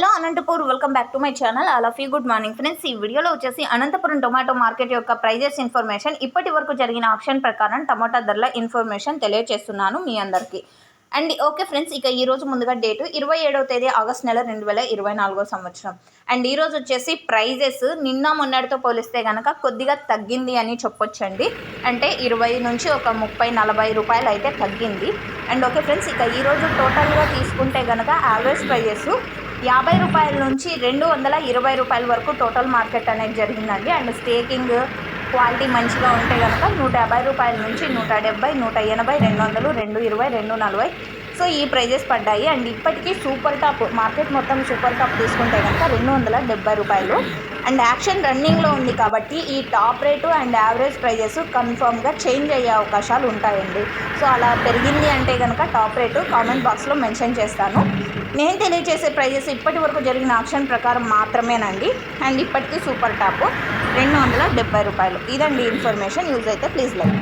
Hello Anantapur welcome back to my channel all of you good morning friends ఈ వీడియోలో వచ్చేసి Anantapuram tomato market యొక్క prices information ఇప్పటి వరకు జరిగిన ఆప్షన్ ప్రకారం టమాటా ధరల ఇన్ఫర్మేషన్ తెలియజేస్తున్నాను మీ అందరికీ. అండ్ ఓకే ఫ్రెండ్స్ ఇక ఈ రోజు ముందుగా డేటు ఇరవై ఏడవ తేదీ ఆగస్ట్ నెల రెండు వేల ఇరవై నాలుగో సంవత్సరం. అండ్ ఈరోజు వచ్చేసి ప్రైజెస్ నిన్న మొన్నటితో పోలిస్తే కనుక కొద్దిగా తగ్గింది అని చెప్పొచ్చండి. అంటే ఇరవై నుంచి ఒక ముప్పై నలభై రూపాయలు అయితే తగ్గింది. అండ్ ఓకే ఫ్రెండ్స్ ఇక ఈరోజు టోటల్గా తీసుకుంటే కనుక యావరేజ్ ప్రైజెస్ యాభై రూపాయల నుంచి రెండు వందల ఇరవై రూపాయల వరకు టోటల్ మార్కెట్ అనేది జరిగిందండి. అండ్ స్టేకింగ్ క్వాలిటీ మంచిగా ఉంటే కనుక నూట యాభై రూపాయల నుంచి నూట డెబ్బై నూట ఎనభై రెండు వందలు రెండు ఇరవై రెండు నలభై సో ఈ ప్రైజెస్ పడ్డాయి. అండ్ ఇప్పటికీ సూపర్ టాప్ మార్కెట్ మొత్తం సూపర్ టాప్ తీసుకుంటే కనుక రెండు వందల డెబ్బై రూపాయలు. అండ్ యాక్షన్ రన్నింగ్లో ఉంది కాబట్టి ఈ top rate and average prices కన్ఫర్మ్గా చేంజ్ అయ్యే అవకాశాలు ఉంటాయండి. సో అలా పెరిగింది అంటే కనుక టాప్ రేటు కామెంట్ బాక్స్లో మెన్షన్ చేస్తాను. నేను తెలియజేసే ప్రైజెస్ ఇప్పటి వరకు జరిగిన ఆప్షన్ ప్రకారం మాత్రమేనండి. అండ్ ఇప్పటికీ సూపర్ టాప్ రెండు వందల డెబ్బై రూపాయలు. ఇదండి ఇన్ఫర్మేషన్. యూజ్ అయితే ప్లీజ్ లైక్.